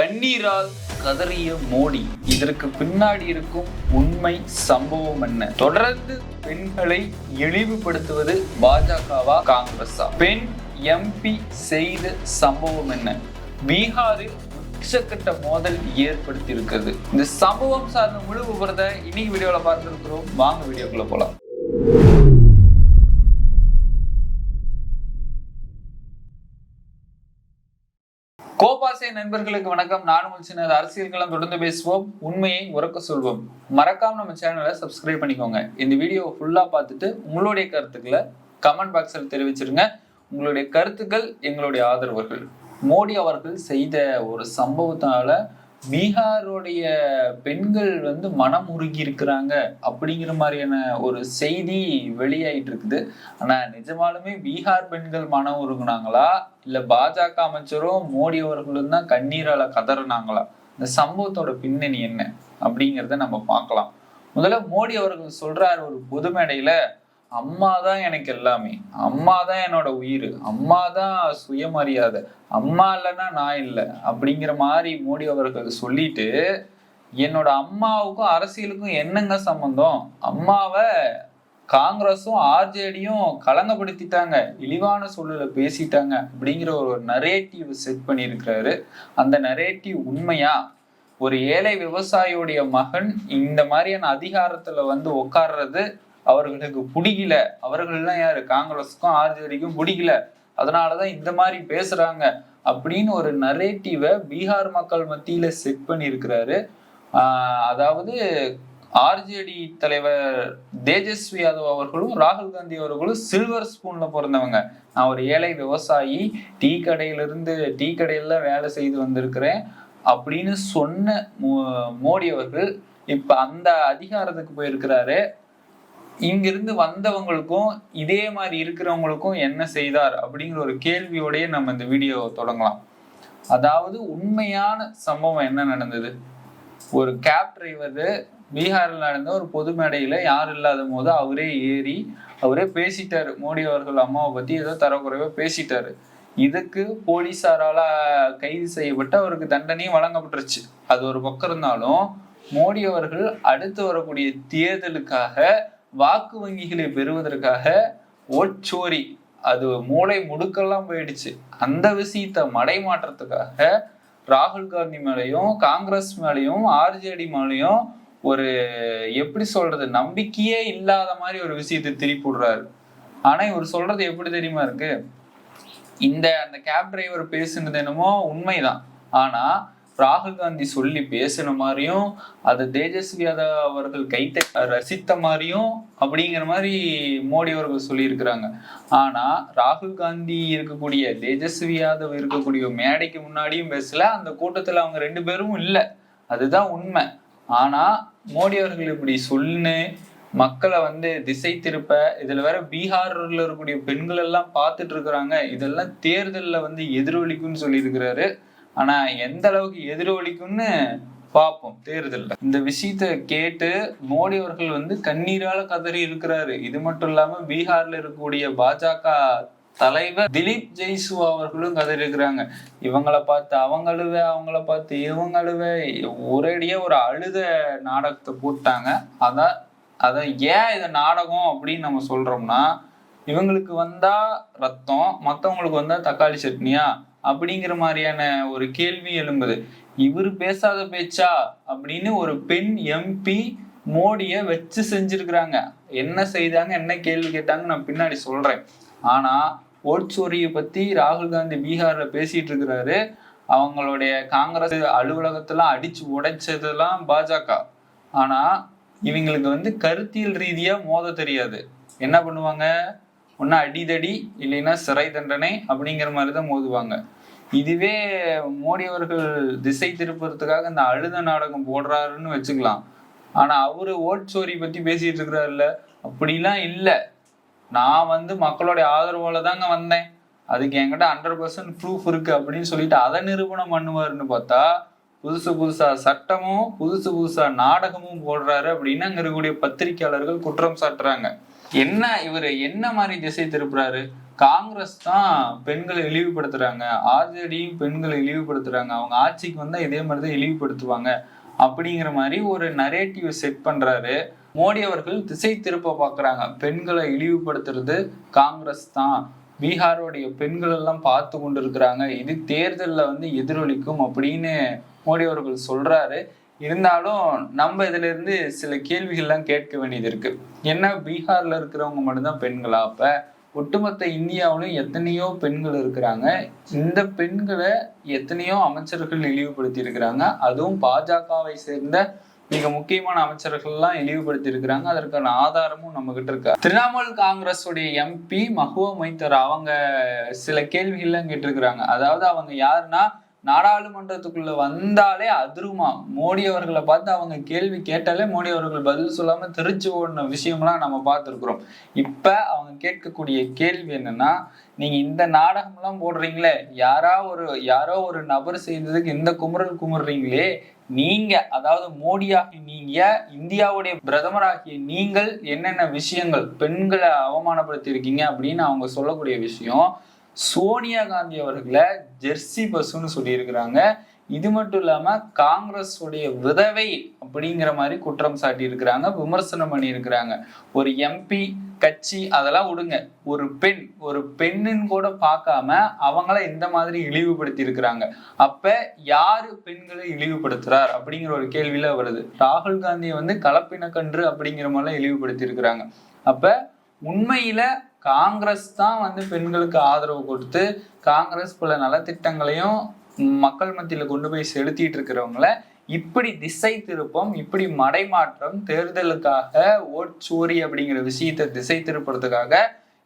கண்ணீரால் கதறிய மோடி. இதற்கு பின்னாடி இருக்கும் உண்மை சம்பவம் என்ன? தொடர்ந்து பெண்களை இழிவுபடுத்துவது பாஜகவா காங்கிரஸா? பெண் எம்பி செய்த சம்பவம் என்ன? பீகாரில் உச்சக்கட்ட மோதல் ஏற்படுத்தி இருக்கிறது இந்த சம்பவம் சார்ந்த முழு விவரத்தை இன்னைக்கு வீடியோவில் பார்த்துருக்கிறோம். வாங்க வீடியோக்குள்ள போலாம். கோபாசே நண்பர்களுக்கு வணக்கம். நானும் சின்ன அரசியல்களம் தொடர்ந்து பேசுவோம். உண்மையை உறக்க சொல்வோம். மறக்காம நம்ம சேனலை சப்ஸ்கிரைப் பண்ணிக்கோங்க. இந்த வீடியோவை ஃபுல்லா பார்த்துட்டு உங்களுடைய கருத்துக்களை கமெண்ட் பாக்ஸில் தெரிவிச்சிருங்க. உங்களுடைய கருத்துக்கள் எங்களுடைய ஆதரவர்கள் மோடி அவர்கள் செய்த ஒரு சம்பவத்தினால பீகாருடைய பெண்கள் வந்து மனம் உருகி இருக்கிறாங்க அப்படிங்கிற மாதிரியான ஒரு செய்தி வெளியாயிட்டு இருக்குது. ஆனா நிஜமாலுமே பீகார் பெண்கள் மனம் உருகுனாங்களா? இல்ல பாஜக அமைச்சரும் மோடி அவர்களும் தான் கண்ணீரால கதறினாங்களா? இந்த சம்பவத்தோட பின்னணி என்ன? அப்படிங்கிறத நம்ம பார்க்கலாம். முதல்ல மோடி அவர்கள் சொல்றாரு ஒரு பொது மேடையில அம்மா தான் எனக்கு எல்லாமே. அம்மா தான் என்னோட உயிர். அம்மா தான் சுயமரியாதை. அம்மா இல்லைன்னா நான் இல்லை. அப்படிங்கிற மாதிரி மோடி அவர்கள் சொல்லிட்டு என்னோட அம்மாவுக்கும் அரசியலுக்கும் என்னங்க சம்பந்தம்? அம்மாவை காங்கிரஸும் ஆர்ஜேடியும் கலங்கப்படுத்திட்டாங்க. இழிவான சூழலை பேசிட்டாங்க அப்படிங்கிற ஒரு நரேட்டிவ் செட் பண்ணியிருக்கிறாரு. அந்த நரேட்டிவ் உண்மையா? ஒரு ஏழை விவசாயியுடைய மகன் இந்த மாதிரியான அதிகாரத்துல வந்து உட்கார்றது அவர்களுக்கு பிடிக்கல. அவர்கள்லாம் யாரு? காங்கிரஸுக்கும் ஆர்ஜேடிக்கும் பிடிக்கல. அதனாலதான் இந்த மாதிரி பேசுறாங்க அப்படின்னு ஒரு நரேட்டிவை பீகார் மக்கள் மத்தியில செட் பண்ணியிருக்கிறாரு. ஆஹ் அதாவது ஆர்ஜேடி தலைவர் தேஜஸ்வி யாதவ் அவர்களும் ராகுல் காந்தி அவர்களும் சில்வர் ஸ்பூன்ல பிறந்தவங்க. நான் ஒரு ஏழை விவசாயி டீ கடையிலிருந்து டீ கடையில வேலை செய்து வந்திருக்கிறேன் அப்படின்னு சொன்ன மோ- மோடி அவர்கள் இப்ப அந்த அதிகாரத்துக்கு போயிருக்கிறாரு. இங்கிருந்து வந்தவங்களுக்கும் இதே மாதிரி இருக்கிறவங்களுக்கும் என்ன செய்தார் அப்படிங்கிற ஒரு கேள்வியோடய நம்ம இந்த வீடியோ தொடங்கலாம். அதாவது உண்மையான சம்பவம் என்ன நடந்தது? ஒரு கேப் டிரைவர் பீகாரில் நடந்த ஒரு பொது மேடையில் யார் இல்லாத போது அவரே ஏறி அவரே பேசிட்டார். மோடி அவர்கள் அம்மாவை பற்றி ஏதோ தரக்குறைவாக பேசிட்டாரு. இதுக்கு போலீஸாரால் கைது செய்யப்பட்டு அவருக்கு தண்டனையும் வழங்கப்பட்டுருச்சு. அது ஒரு பக்கம் இருந்தாலும் மோடி அவர்கள் அடுத்து வரக்கூடிய தேர்தலுக்காக வாக்கு வங்கிகளை பெறுவதற்காக ஓட்சோரி அது மூளை முடுக்கெல்லாம் போயிடுச்சு. அந்த விஷயத்தை மடைமாற்றத்துக்காக ராகுல் காந்தி மேலையும் காங்கிரஸ் மேலையும் ஆர்ஜேடி மேலையும் ஒரு எப்படி சொல்றது நம்பிக்கையே இல்லாத மாதிரி ஒரு விஷயத்தை திருப்பி விடுறாரு. ஆனா இவர் சொல்றது எப்படி தெரியுமா இருக்கு? இந்த அந்த கேப் டிரைவர் பேசுனது என்னமோ உண்மைதான். ஆனா ராகுல் காந்தி சொல்லி பேசின மாதிரியும் அது தேஜஸ்வி யாதவ் அவர்கள் கைத்த ரசித்த மாதிரியும் அப்படிங்கிற மாதிரி மோடி அவர்கள் சொல்லியிருக்கிறாங்க. ஆனா ராகுல் காந்தி இருக்கக்கூடிய தேஜஸ்வி யாதவ் இருக்கக்கூடிய மேடைக்கு முன்னாடியும் பேசல அந்த கூட்டத்துல அவங்க ரெண்டு பேரும் இல்லை. அதுதான் உண்மை. ஆனா மோடி அவர்கள் இப்படி சொல்லுன்னு மக்களை வந்து திசை திருப்ப இதுல வேற பீகார்ல இருக்கக்கூடிய பெண்கள் எல்லாம் பார்த்துட்டு இருக்கிறாங்க. இதெல்லாம் தேர்தலில் வந்து எதிரொலிக்கும்னு சொல்லியிருக்கிறாரு. ஆனா எந்த அளவுக்கு எதிரொலிக்கும்னு பார்ப்போம் தேர்தல்ல. இந்த விஷயத்த கேட்டு மோடி அவர்கள் வந்து கண்ணீரால கதறி இருக்கிறாரு. இது மட்டும் இல்லாம பீகார்ல இருக்கக்கூடிய பாஜக தலைவர் திலீப் ஜெய்சுவா அவர்களும் கதறி இருக்கிறாங்க. இவங்களை பார்த்து அவங்க அழுவ அவங்கள பார்த்து இவங்க அழுவ ஒரேடியா ஒரு அழுத நாடகத்தை போட்டாங்க. அதான் அதான் ஏன் இது நாடகம் அப்படின்னு நம்ம சொல்றோம்னா இவங்களுக்கு வந்தா ரத்தம் மத்தவங்களுக்கு வந்தா தக்காளி சட்னியா? அப்படிங்கிற மாதிரியான ஒரு கேள்வி எழும்புது. இவர் பேசாத பேச்சா? அப்படின்னு ஒரு பெண் எம்பி மோடிய வச்சு செஞ்சிருக்கிறாங்க. என்ன செய்தாங்க என்ன கேள்வி கேட்டாங்க நான் பின்னாடி சொல்றேன். ஆனா ஓட்சோரியை பத்தி ராகுல் காந்தி பீகார்ல பேசிட்டு இருக்கிறாரு. அவங்களுடைய காங்கிரஸ் அலுவலகத்தெல்லாம் அடிச்சு உடைச்சதெல்லாம் பாஜக. ஆனா இவங்களுக்கு வந்து கருத்தியல் ரீதியா மோத தெரியாது. என்ன பண்ணுவாங்க? ஒன்னா அடிதடி இல்லைன்னா சிறை தண்டனை அப்படிங்கிற மாதிரி தான் மோதுவாங்க. இதுவே மோடி அவர்கள் திசை திருப்புறதுக்காக இந்த அழுத நாடகம் போடுறாருன்னு வச்சுக்கலாம். ஆனா அவரு ஓட்சோரி பத்தி பேசிட்டு இருக்கிறாருல்ல? அப்படிலாம் இல்லை. நான் வந்து மக்களுடைய ஆதரவோல தாங்க வந்தேன். அதுக்கு என்கிட்ட ஹண்ட்ரட் பர்சன்ட் ப்ரூஃப் இருக்கு அப்படின்னு சொல்லிட்டு அதை நிரூபணம் பண்ணுவாருன்னு பார்த்தா புதுசு புதுசா சட்டமும் புதுசு புதுசா நாடகமும் போடுறாரு அப்படின்னு அங்க இருக்கக்கூடிய பத்திரிக்கையாளர்கள் குற்றம் சாட்டுறாங்க. என்ன இவர் என்ன மாதிரி திசை திருப்புறாரு? காங்கிரஸ் தான் பெண்களை இழிவுபடுத்துறாங்க. ஆர்ஜேடியும் பெண்களை இழிவுபடுத்துறாங்க. அவங்க ஆட்சிக்கு வந்தா இதே மாதிரி தான் இழிவுபடுத்துவாங்க. அப்படிங்கிற மாதிரி ஒரு நரேட்டிவ் செட் பண்றாரு. மோடி அவர்கள் திசை திருப்ப பாக்குறாங்க. பெண்களை இழிவுபடுத்துறது காங்கிரஸ் தான். பீகாரோடைய பெண்கள் எல்லாம் பார்த்து கொண்டு இருக்கிறாங்க இது தேர்தலில் வந்து எதிரொலிக்கும் அப்படின்னு மோடி அவர்கள் சொல்றாரு. இருந்தாலும் நம்ம இதுல இருந்து சில கேள்விகள்லாம் கேட்க வேண்டியது இருக்கு. என்ன பீகார்ல இருக்கிறவங்க மட்டும்தான் பெண்களா? அப்ப ஒட்டுமொத்த இந்தியாவிலும் எத்தனையோ பெண்கள் இருக்கிறாங்க. இந்த பெண்களை எத்தனையோ அமைச்சர்கள் இழிவுபடுத்தி இருக்கிறாங்க. அதுவும் பாஜகவை சேர்ந்த மிக முக்கியமான அமைச்சர்கள்லாம் இழிவுபடுத்தி இருக்கிறாங்க. அதற்கான ஆதாரமும் நம்ம கிட்ட இருக்கா. திரிணாமுல் காங்கிரஸ் உடைய எம்பி மஹுவா மைத்தர் அவங்க சில கேள்விகள்லாம் கேட்டிருக்கிறாங்க. அதாவது அவங்க யாருன்னா நாடாளுமன்றத்துக்குள்ள வந்தாலே அதிருமா? மோடி அவர்களை பார்த்து அவங்க கேள்வி கேட்டாலே மோடி அவர்கள் பதில் சொல்லாம திருச்சி ஓடின விஷயம்லாம் நம்ம பார்த்துருக்குறோம். இப்ப அவங்க கேட்கக்கூடிய கேள்வி என்னன்னா நீங்க இந்த நாடகம்லாம் போடுறீங்களே யாரா ஒரு யாரோ ஒரு நபர் செய்ததுக்கு இந்த குமுறல் குமுறுறீங்களே நீங்க அதாவது மோடியாகி நீங்க இந்தியாவுடைய பிரதமராகிய நீங்கள் என்னென்ன விஷயங்கள் பெண்களை அவமானப்படுத்தி இருக்கீங்க அப்படின்னு அவங்க சொல்லக்கூடிய விஷயம் சோனியா காந்தி அவர்களை ஜெர்சி பசுன்னு சொல்லியிருக்கிறாங்க. இது மட்டும் இல்லாம காங்கிரஸ் உடைய விதவை அப்படிங்கிற மாதிரி குற்றம் சாட்டி இருக்கிறாங்க விமர்சனம் பண்ணியிருக்கிறாங்க. ஒரு எம்பி கட்சி அதெல்லாம் விடுங்க. ஒரு பெண் ஒரு பெண்ணுன்னு கூட பார்க்காம அவங்கள இந்த மாதிரி இழிவுபடுத்தி இருக்கிறாங்க அப்ப யாரு பெண்களை இழிவுபடுத்துறார் அப்படிங்கிற ஒரு கேள்வியில வருது. ராகுல் காந்தியை வந்து கலப்பின கன்று அப்படிங்கிற மாதிரிலாம் இழிவுபடுத்தி இருக்கிறாங்க அப்ப உண்மையில காங்கிரஸ் தான் வந்து பெண்களுக்கு ஆதரவு கொடுத்து காங்கிரஸ் பல நலத்திட்டங்களையும் மக்கள் மத்தியில் கொண்டு போய் செலுத்திட்டு இருக்கிறவங்கள இப்படி திசை திருப்பம் இப்படி மடைமாற்றம் தேர்தலுக்காக ஓட்சோரி அப்படிங்கிற விஷயத்தை திசை திருப்புறதுக்காக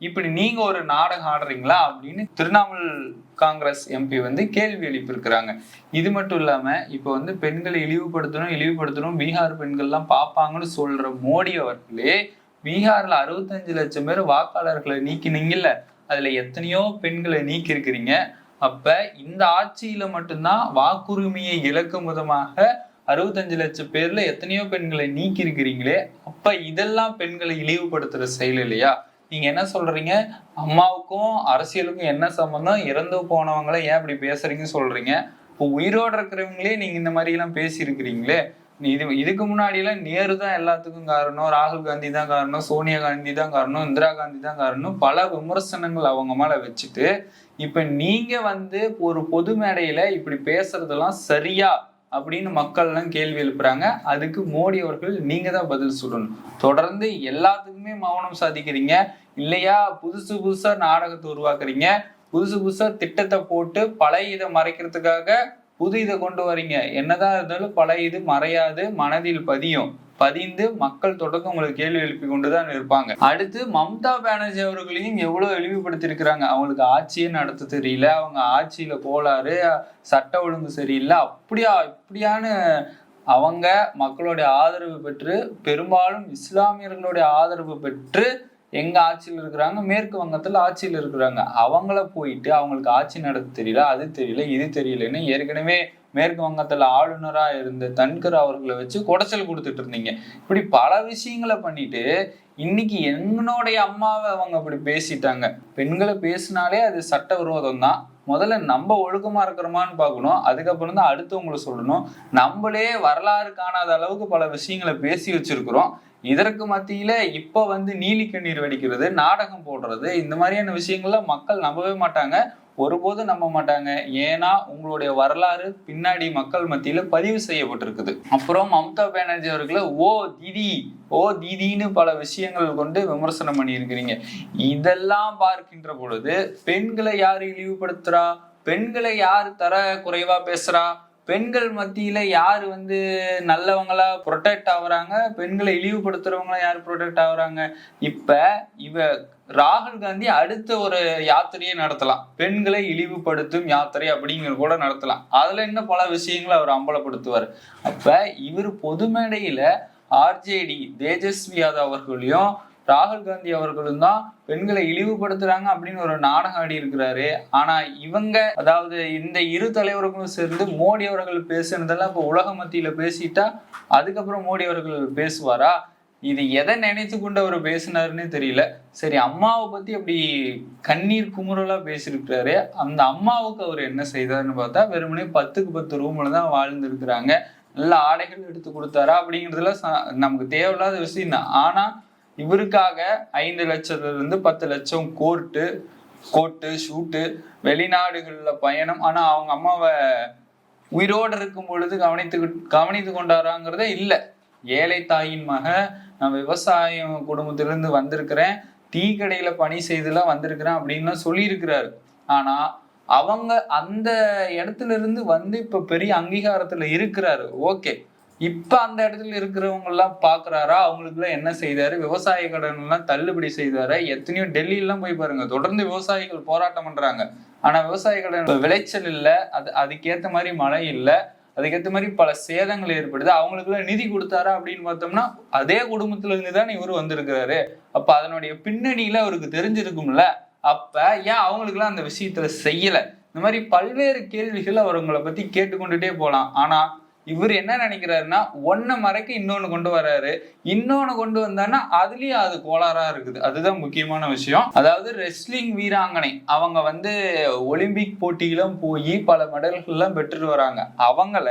இப்படி நீங்க ஒரு நாடகம் ஆடுறீங்களா அப்படின்னு திரிணாமுல் காங்கிரஸ் எம்பி வந்து கேள்வி எழுப்பியிருக்கிறாங்க. இது மட்டும் இல்லாம இப்ப வந்து பெண்களை இழிவுபடுத்தணும் இழிவுபடுத்தணும் பீகார் பெண்கள்லாம் பார்ப்பாங்கன்னு சொல்ற மோடி அவர்களே பீகார்ல அறுபத்தஞ்சு லட்சம் பேர் வாக்காளர்களை நீக்கினீங்கல்ல அதுல எத்தனையோ பெண்களை நீக்கி இருக்கிறீங்க அப்ப இந்த ஆட்சியில மட்டும்தான் வாக்குரிமையை இழக்கும் விதமாக அறுபத்தஞ்சு லட்சம் பேர்ல எத்தனையோ பெண்களை நீக்கி இருக்கிறீங்களே அப்ப இதெல்லாம் பெண்களை இழிவுபடுத்துற செயல் இல்லையா? நீங்க என்ன சொல்றீங்க? அம்மாவுக்கும் அரசியலுக்கும் என்ன சம்பந்தம்? இறந்து போனவங்கள ஏன் இப்படி பேசுறீங்கன்னு சொல்றீங்க. இப்போ உயிரோடு இருக்கிறவங்களே நீங்க இந்த மாதிரி எல்லாம் பேசியிருக்கிறீங்களே இது இதுக்கு முன்னாடியெல்லாம் நேரு தான் எல்லாத்துக்கும் காரணம் ராகுல் காந்தி தான் காரணம் சோனியா காந்தி தான் காரணம் இந்திரா காந்தி தான் காரணம். பல விமர்சனங்கள் அவங்க மேல வச்சுட்டு இப்ப நீங்க வந்து ஒரு பொது மேடையில இப்படி பேசுறதெல்லாம் சரியா அப்படின்னு மக்கள்லாம் கேள்வி எழுப்புறாங்க. அதுக்கு மோடி அவர்கள் நீங்க தான் பதில் சொல்லணும். தொடர்ந்து எல்லாத்துக்குமே மௌனம் சாதிக்கிறீங்க. இல்லையா? புதுசு புதுசா நாடகத்தை உருவாக்குறீங்க. புதுசு புதுசா திட்டத்தை போட்டு பழைய இதை மறைக்கிறதுக்காக புது இதை கொண்டு வரீங்க. என்னதான் இருந்தாலும் பழைய இது மறையாது மனதில் பதியும். பதிந்து மக்கள் தொடர்ந்து உங்களுக்கு கேள்வி எழுப்பி கொண்டுதான் இருப்பாங்க. அடுத்து மம்தா பானர்ஜி அவர்களையும் எவ்வளவு இழிவுபடுத்திருக்கிறாங்க அவங்களுக்கு ஆட்சியே நடத்த தெரியல. அவங்க ஆட்சியில கோளாறு சட்ட ஒழுங்கு சரியில்லை. அப்படியா இப்படியான அவங்க மக்களுடைய ஆதரவு பெற்று பெரும்பாலும் இஸ்லாமியர்களுடைய ஆதரவு பெற்று எங்க ஆட்சியில் இருக்கிறாங்க? மேற்கு வங்கத்தில் ஆட்சியில் இருக்கிறாங்க. அவங்கள போயிட்டு அவங்களுக்கு ஆட்சி நடத்த தெரியல அது தெரியல இது தெரியலன்னு ஏற்கனவே மேற்கு வங்கத்துல ஆளுநரா இருந்த தன்கர் அவர்களை வச்சு குடைச்சல் கொடுத்துட்டு இருந்தீங்க. இப்படி பல விஷயங்களை பண்ணிட்டு இன்னைக்கு என்னுடைய அம்மாவை அவங்க அப்படி பேசிட்டாங்க. பெண்களை பேசினாலே அது சட்ட விரோதம் தான் முதல்ல நம்ம ஒழுக்கமா இருக்கிறோமான்னு பார்க்கணும். அதுக்கப்புறம் தான் அடுத்தவங்களை சொல்லணும். நம்மளே வரலாறு காணாத அளவுக்கு பல விஷயங்களை பேசி வச்சிருக்கிறோம். இதற்கு மத்தியில இப்ப வந்து நீலி கண்ணீர் வெடிக்கிறது நாடகம் போடுறது இந்த மாதிரியான விஷயங்கள்ல மக்கள் நம்பவே மாட்டாங்க. ஒருபோதும் நம்ப மாட்டாங்க. ஏன்னா உங்களுடைய வரலாறு பின்னாடி மக்கள் மத்தியில பதிவு செய்யப்பட்டிருக்குது. அப்புறம் மம்தா பானர்ஜி அவர்களை ஓ திதி ஓ திதின்னு பல விஷயங்கள் கொண்டு விமர்சனம் பண்ணியிருக்கிறீங்க. இதெல்லாம் பார்க்கின்ற பொழுது பெண்களை யாரு இழிவுபடுத்துறா? பெண்களை யார் தர குறைவா பேசுறா? பெண்கள் மத்தியில யாரு வந்து நல்லவங்களா ப்ரொடெக்ட் ஆகுறாங்க? பெண்களை இழிவுபடுத்துறவங்களா யாரு ப்ரொடெக்ட் ஆகுறாங்க? இப்ப இவ ராகுல் காந்தி அடுத்த ஒரு யாத்திரையை நடத்தலாம். பெண்களை இழிவுபடுத்தும் யாத்திரை அப்படிங்கிற கூட நடத்தலாம். அதுல இன்னும் பல விஷயங்களை அவர் அம்பலப்படுத்துவார். அப்ப இவர் பொது மேடையில ஆர்ஜேடி தேஜஸ்வி யாதவ் அவர்களையும் ராகுல் காந்தி அவர்களும் தான் பெண்களை இழிவுபடுத்துறாங்க அப்படின்னு ஒரு நாடகம் ஆடி இருக்கிறாரு. ஆனா இவங்க அதாவது இந்த இரு தலைவர்களும் சேர்ந்து மோடி அவர்கள் பேசுனதெல்லாம் இப்போ உலக மத்தியில பேசிட்டா அதுக்கப்புறம் மோடி அவர்கள் பேசுவாரா? இது எதை நினைத்து கொண்டு அவர் பேசினாருன்னு தெரியல. சரி அம்மாவை பத்தி அப்படி கண்ணீர் குமுறலா பேசியிருக்கிறாரு. அந்த அம்மாவுக்கு அவர் என்ன செய்தாருன்னு பார்த்தா வெறுமனே பத்துக்கு பத்து ரூம்ல தான் வாழ்ந்துருக்கிறாங்க. நல்ல ஆடைகள் எடுத்து கொடுத்தாரா அப்படிங்கிறதுல நமக்கு தேவையில்லாத விஷயம் தான். ஆனா இவருக்காக ஐந்து லட்சத்துல இருந்து பத்து லட்சம் கோர்ட்டு கோட்டு ஷூட்டு வெளிநாடுகளில் பயணம். ஆனா அவங்க அம்மாவை உயிரோடு இருக்கும் பொழுது கவனித்து கவனித்து கொண்டாராங்கிறதே இல்லை. ஏழை தாயின் மக நான் விவசாயம் குடும்பத்திலிருந்து வந்திருக்கிறேன். டீ பணி செய்துலாம் வந்திருக்கிறேன் அப்படின்னு சொல்லியிருக்கிறாரு. ஆனா அவங்க அந்த இடத்துல இருந்து வந்து இப்ப பெரிய அங்கீகாரத்துல இருக்கிறாரு. ஓகே. இப்ப அந்த இடத்துல இருக்கிறவங்க எல்லாம் பாக்குறாரா? அவங்களுக்கு எல்லாம் என்ன செய்தாரு? விவசாய கடன் எல்லாம் தள்ளுபடி செய்தாரு? எத்தனையோ டெல்லியெல்லாம் போய் பாருங்க. தொடர்ந்து விவசாயிகள் போராட்டம் பண்றாங்க. ஆனா விவசாய கடன் விளைச்சல் இல்ல. அது அதுக்கேத்த மாதிரி மழை இல்ல. அதுக்கேத்த மாதிரி பல சேதங்கள் ஏற்படுது. அவங்களுக்குலாம் நிதி கொடுத்தாரா அப்படின்னு பார்த்தோம்னா அதே குடும்பத்துல இருந்து இவரு வந்திருக்கிறாரு. அப்ப அதனுடைய பின்னணியில அவருக்கு தெரிஞ்சிருக்கும்ல. அப்ப ஏன் அவங்களுக்குலாம் அந்த விஷயத்துல செய்யல? இந்த மாதிரி பல்வேறு கேள்விகள் அவங்களை பத்தி கேட்டுக்கொண்டுட்டே போலாம். ஆனா இவர் என்ன நினைக்கிறாருன்னா ஒன்ன மறைக்க இன்னொன்னு கொண்டு வராரு. இன்னொன்னு கொண்டு வந்தான்னா அதுலயும் அது கோளாறா இருக்குது. அதுதான் முக்கியமான விஷயம். அதாவது ரெஸ்லிங் வீராங்கனை அவங்க வந்து ஒலிம்பிக் போட்டியிலும் போய் பல மெடல்கள்லாம் பெற்றுட்டு வராங்க. அவங்கள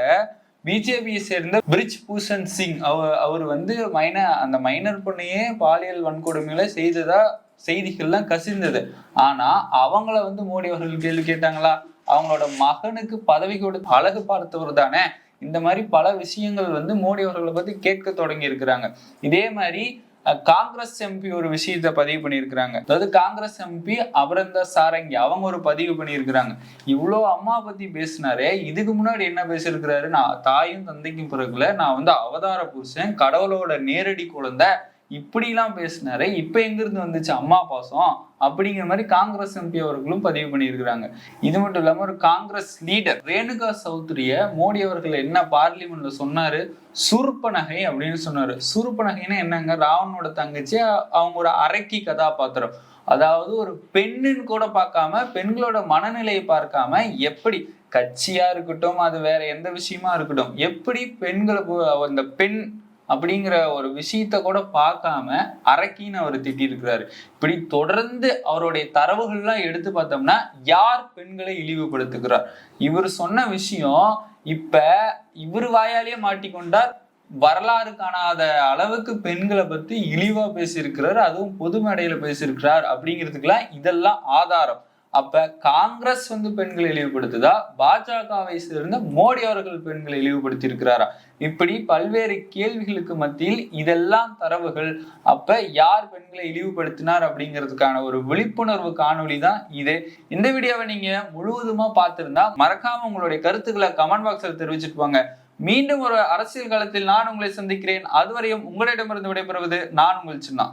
பிஜேபியை சேர்ந்த பிரிஜ் பூஷன் சிங் அவர் அவர் வந்து மைன அந்த மைனர் பொண்ணையே பாலியல் வன்கொடுமைகளை செய்ததா செய்திகள்லாம் கசிந்தது. ஆனா அவங்கள வந்து மோடி அவர்கள் கேள்வி கேட்டாங்களா? அவங்களோட மகனுக்கு பதவி கொடுத்து அழகு பார்த்தவர் தானே? இந்த மாதிரி பல விஷயங்கள் வந்து மோடி அவர்களை பத்தி கேட்க தொடங்கி இருக்கிறாங்க. இதே மாதிரி காங்கிரஸ் எம்பி ஒரு விஷயத்த பதிவு பண்ணியிருக்கிறாங்க. அதாவது காங்கிரஸ் எம்பி அவரந்த சாரங்கி அவங்க ஒரு பதிவு பண்ணியிருக்கிறாங்க. இவ்வளோ அம்மா பத்தி பேசினாரே இதுக்கு முன்னாடி என்ன பேசியிருக்கிறாரு? நான் தாயும் தந்தைக்கும் பிறகுல நான் வந்து அவதார புருஷன் கடவுளோட நேரடி குழந்தை இப்படிலாம் பேசினாரு. இப்ப எங்கிருந்து வந்துச்சு அம்மா பாசம்? அப்படிங்கிற மாதிரி காங்கிரஸ் எம்பி அவர்களும் பதிவு பண்ணியிருக்கிறாங்க. இது மட்டும் இல்லாமல் ஒரு காங்கிரஸ் லீடர் ரேணுகா சௌத்ரிய மோடி அவர்கள் என்ன பார்லிமெண்ட்ல சொன்னாரு? சுருப்பநகை அப்படின்னு சொன்னாரு. சூர்பனகைன்னா என்னங்க? ராவனோட தங்கச்சி அவங்க ஒரு அரக்கி கதாபாத்திரம். அதாவது ஒரு பெண்ணுன்னு கூட பார்க்காம பெண்களோட மனநிலையை பார்க்காம எப்படி கட்சியா இருக்கட்டும் அது வேற எந்த விஷயமா இருக்கட்டும் எப்படி பெண்களை போ- அந்த பெண் அப்படிங்கிற ஒரு விஷயத்த கூட பார்க்காம அரக்கின்னு அவர் திட்டியிருக்கிறாரு. இப்படி தொடர்ந்து அவருடைய தரவுகள்லாம் எடுத்து பார்த்தோம்னா யார் பெண்களை இழிவுபடுத்துகிறார்? இவர் சொன்ன விஷயம் இப்ப இவர் வாயாலேயே மாட்டிக்கொண்டார் வரலாறு காணாத அளவுக்கு பெண்களை பத்தி இழிவா பேசியிருக்கிறார் அதுவும் பொது மேடையில பேசியிருக்கிறார் அப்படிங்கிறதுக்கெல்லாம் இதெல்லாம் ஆதாரம். அப்ப காங்கிரஸ் வந்து பெண்களை இழிவுபடுத்துதா? பாஜகவை சேர்ந்த மோடி அவர்கள் பெண்களை இழிவுபடுத்தி இருக்கிறாரா இப்படி பல்வேறு கேள்விகளுக்கு மத்தியில் இதெல்லாம் தரவுகள். அப்ப யார் பெண்களை இழிவுபடுத்தினார் அப்படிங்கிறதுக்கான ஒரு விழிப்புணர்வு காணொலி தான் இது. இந்த வீடியோவை நீங்க முழுவதுமா பார்த்திருந்தா மறக்காம உங்களுடைய கருத்துக்களை கமெண்ட் பாக்ஸ்ல தெரிவிச்சுட்டு வாங்க மீண்டும் ஒரு அரசியல் காலத்தில் நான் உங்களை சந்திக்கிறேன். அதுவரையும் உங்களிடமிருந்து விடைபெறுவது நான் உங்கள் சின்னா.